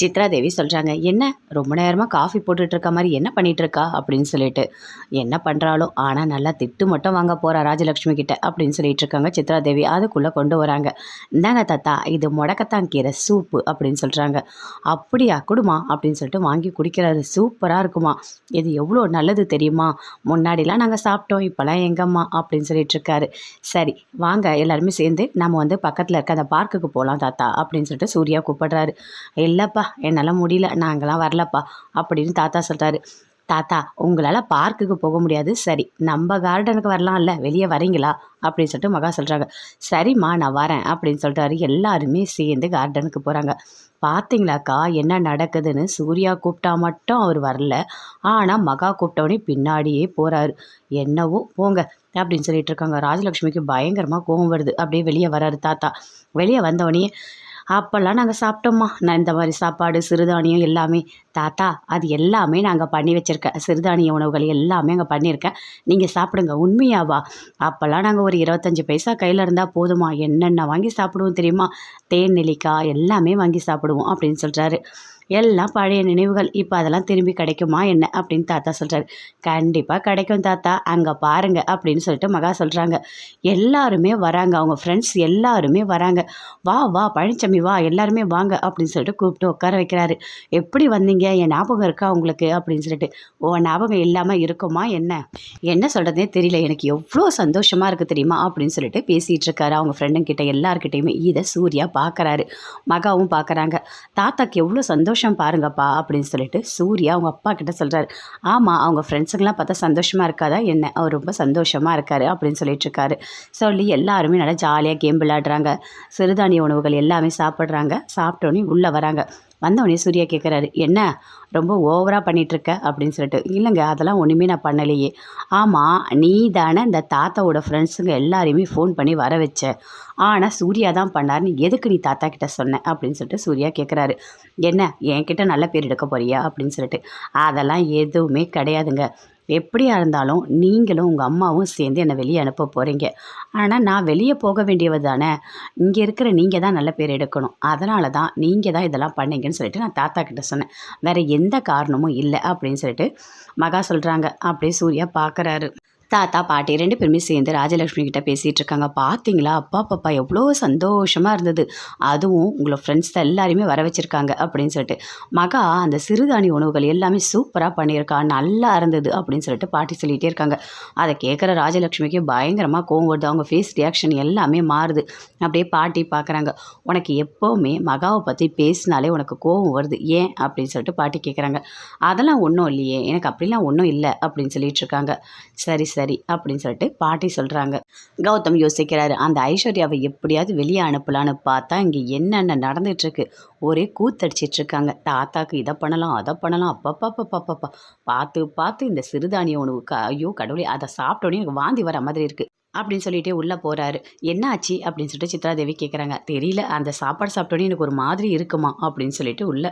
சித்ரா தேவி சொல்கிறாங்க என்ன? ரொம்ப நேரமாக காஃபி போட்டுட்ருக்க மாதிரி என்ன பண்ணிகிட்ருக்கா அப்படின்னு சொல்லிட்டு என்ன பண்ணுறாலும் ஆனால் நல்லா திட்டு மட்டும் வாங்க போகிறா ராஜலக்ஷ்மி கிட்ட அப்படின்னு சொல்லிட்டு இருக்காங்க சித்ரா தேவி. அதுக்குள்ளே கொண்டு வராங்க. இந்தாங்க தாத்தா இது முடக்கத்தான் கீரை சூப்பு அப்படின்னு சொல்கிறாங்க அப்படியா குடுமா அப்படின்னு சொல்லிட்டு வாங்கி குடிக்கிறாரு. சூப்பராக இருக்குமா. இது எவ்வளோ நல்லது தெரியுமா? முன்னாடிலாம் நாங்கள் சாப்பிட்டோம் இப்போலாம் எங்கம்மா? அப்படின்னு சொல்லிட்டு இருக்காரு. சரி வாங்க எல்லாருமே சேர்ந்து நம்ம வந்து பக்கத்தில் இருக்க அந்த பார்க்குக்கு போகலாம் தாத்தா அப்படின்னு சொல்லிட்டு சூர்யா கூப்பிடுறாரு. இல்லைப்பா என்னால் முடியல நாங்களாம் வரலப்பா அப்படின்னு தாத்தா சொல்கிறாரு தாத்தா உங்களால் பார்க்குக்கு போக முடியாது. சரி நம்ம கார்டனுக்கு வரலாம்ல வெளியே வரீங்களா? அப்படின்னு சொல்லிட்டு மகா சொல்கிறாங்க சரிம்மா நான் வரேன் அப்படின்னு சொல்லிட்டாரு எல்லாருமே சேர்ந்து கார்டனுக்கு போகிறாங்க பார்த்தீங்களாக்கா என்ன நடக்குதுன்னு சூர்யா கூப்பிட்டா மட்டும் அவர் வரல. ஆனால் மகா கூப்பிட்டவனே பின்னாடியே போகிறாரு என்னவோ போங்க அப்படின்னு சொல்லிட்டு இருக்காங்க. ராஜலக்ஷ்மிக்கு பயங்கரமாக கோவம் வருது. அப்படியே வெளியே வராரு தாத்தா. வெளியே வந்தவொடனே அப்போல்லாம் நாங்கள் சாப்பிட்டோம்மா. நான் இந்த மாதிரி சாப்பாடு சிறுதானியம் எல்லாமே தாத்தா அது எல்லாமே நாங்கள் பண்ணி வச்சுருக்கேன். சிறுதானிய உணவுகள் எல்லாமே அங்கே பண்ணியிருக்கேன் நீங்கள் சாப்பிடுங்க உண்மையாவா? அப்போல்லாம் நாங்கள் ஒரு இருபத்தஞ்சி பைசா கையில் இருந்தால் போதுமா என்னென்ன வாங்கி சாப்பிடுவோம் தெரியுமா? தேன் நெல்லிக்காய் எல்லாமே வாங்கி சாப்பிடுவோம் அப்படின்னு சொல்கிறாரு எல்லாம் பழைய நினைவுகள். இப்போ அதெல்லாம் திரும்பி கிடைக்குமா என்ன? அப்படின்னு தாத்தா சொல்கிறாரு கண்டிப்பாக கிடைக்கும் தாத்தா. அங்கே பாருங்க அப்படின்னு சொல்லிட்டு மகா சொல்கிறாங்க எல்லாருமே வராங்க. அவங்க ஃப்ரெண்ட்ஸ் எல்லாருமே வராங்க. வா வா பழனிச்சாமி வா எல்லாருமே வாங்க அப்படின்னு சொல்லிட்டு கூப்பிட்டு உட்கார வைக்கிறாரு. எப்படி வந்தீங்க? என் ஞாபகம் இருக்கா உங்களுக்கு? அப்படின்னு சொல்லிட்டு. ஓ ஞாபகம் இல்லாமல் இருக்குமா என்ன? என்ன சொல்கிறதே தெரியல. எனக்கு எவ்வளோ சந்தோஷமாக இருக்குது தெரியுமா? அப்படின்னு சொல்லிட்டு பேசிகிட்டு இருக்காரு. அவங்க ஃப்ரெண்டுங்கிட்ட எல்லாருக்கிட்டையுமே இதை சூர்யா பார்க்குறாரு மகாவும் பார்க்குறாங்க தாத்தாக்கு எவ்வளோ சந்தோஷம் பாருங்கப்பா அப்படின்னு சொல்லிட்டு சூர்யா அவங்க அப்பா கிட்ட சொல்கிறாரு ஆமாம் அவங்க ஃப்ரெண்ட்ஸுக்கெல்லாம் பார்த்தா சந்தோஷமாக இருக்காதா என்ன? அவர் ரொம்ப சந்தோஷமாக இருக்காரு அப்படின்னு சொல்லிட்டு இருக்காரு. சொல்லி எல்லாருமே நல்லா ஜாலியாக கேம் விளையாடுறாங்க. சிறுதானிய உணவுகள் எல்லாமே சாப்பிட்றாங்க. சாப்பிட்டோன்னே உள்ளே வராங்க. வந்தவொடனே சூர்யா கேட்குறாரு என்ன? ரொம்ப ஓவராக பண்ணிகிட்ருக்க அப்படின்னு சொல்லிட்டு. இல்லைங்க அதெல்லாம் ஒன்றுமே நான் பண்ணலையே. ஆமாம் நீ தானே இந்த தாத்தாவோட ஃப்ரெண்ட்ஸுங்க எல்லாரையுமே ஃபோன் பண்ணி வர வச்ச. ஆனால் சூர்யா தான் பண்ணார்னு எதுக்கு நீ தாத்தா கிட்ட சொன்ன? அப்படின்னு சொல்லிட்டு சூர்யா கேட்குறாரு என்ன என்கிட்ட நல்ல பேர் எடுக்க போறியா? அப்படின்னு சொல்லிட்டு. அதெல்லாம் எதுவுமே கிடையாதுங்க. எப்படியா இருந்தாலும் நீங்களும் உங்கள் அம்மாவும் சேர்ந்து என்னை வெளியே அனுப்ப போகிறீங்க ஆனால் நான் வெளியே போக வேண்டியவர் தானே. இங்கே இருக்கிற நீங்கள் தான் நல்ல பேர் எடுக்கணும். அதனால தான் நீங்கள் தான் இதெல்லாம் பண்ணீங்கன்னு சொல்லிட்டு நான் தாத்தா கிட்ட சொன்னேன். வேறு எந்த காரணமும் இல்லை அப்படின்னு சொல்லிட்டு மகா சொல்கிறாங்க அப்படியே சூர்யா பார்க்குறாரு தாத்தா பாட்டி ரெண்டு பேருமே சேர்ந்து ராஜலக்ஷ்மி கிட்ட பேசிகிட்டு இருக்காங்க. பார்த்தீங்களா அப்பா பாப்பா எவ்வளோ சந்தோஷமாக இருந்தது. அதுவும் உங்களை ஃப்ரெண்ட்ஸ் எல்லாருமே வர வச்சுருக்காங்க அப்படின்னு சொல்லிட்டு. மகா அந்த சிறுதானிய உணவுகள் எல்லாமே சூப்பராக பண்ணியிருக்கா. நல்லா இருந்தது அப்படின்னு சொல்லிட்டு பாட்டி சொல்லிகிட்டே இருக்காங்க. அதை கேட்குற ராஜலக்ஷ்மிக்கு பயங்கரமாக கோவம் வருது. அவங்க ஃபேஸ் ரியாக்ஷன் எல்லாமே மாறுது. அப்படியே பாட்டி பார்க்குறாங்க உனக்கு எப்போவுமே மகாவை பற்றி பேசினாலே உனக்கு கோவம் வருது. ஏன்? அப்படின்னு சொல்லிட்டு பாட்டி கேட்குறாங்க அதெல்லாம் ஒன்றும் இல்லையே. எனக்கு அப்படிலாம் ஒன்றும் இல்லை அப்படின்னு சொல்லிட்டு இருக்காங்க. சரி. சரி அப்படின்னு சொல்லிட்டு பாட்டி சொல்கிறாங்க கௌதம் யோசிக்கிறாரு அந்த ஐஸ்வர்யாவை எப்படியாவது வெளியே அனுப்பலான்னு பார்த்தா இங்கே என்னென்ன நடந்துகிட்ருக்கு ஒரே கூத்தடிச்சிட்டு இருக்காங்க தாத்தாக்கு இதை பண்ணலாம் அதை பண்ணலாம் அப்பப்பப்பப்பப்பா. பார்த்து பார்த்து இந்த சிறுதானிய உணவு க ஐயோ கடவுளே அதை சாப்பிட்டோன்னே எனக்கு வாந்தி வர மாதிரி இருக்குது அப்படின்னு சொல்லிட்டு உள்ளே போகிறாரு என்ன ஆச்சு அப்படின்னு சொல்லிட்டு சித்ராதேவி கேட்குறாங்க தெரியல அந்த சாப்பாடு சாப்பிட்டோன்னே எனக்கு ஒரு மாதிரி இருக்குமா? அப்படின்னு சொல்லிட்டு உள்ள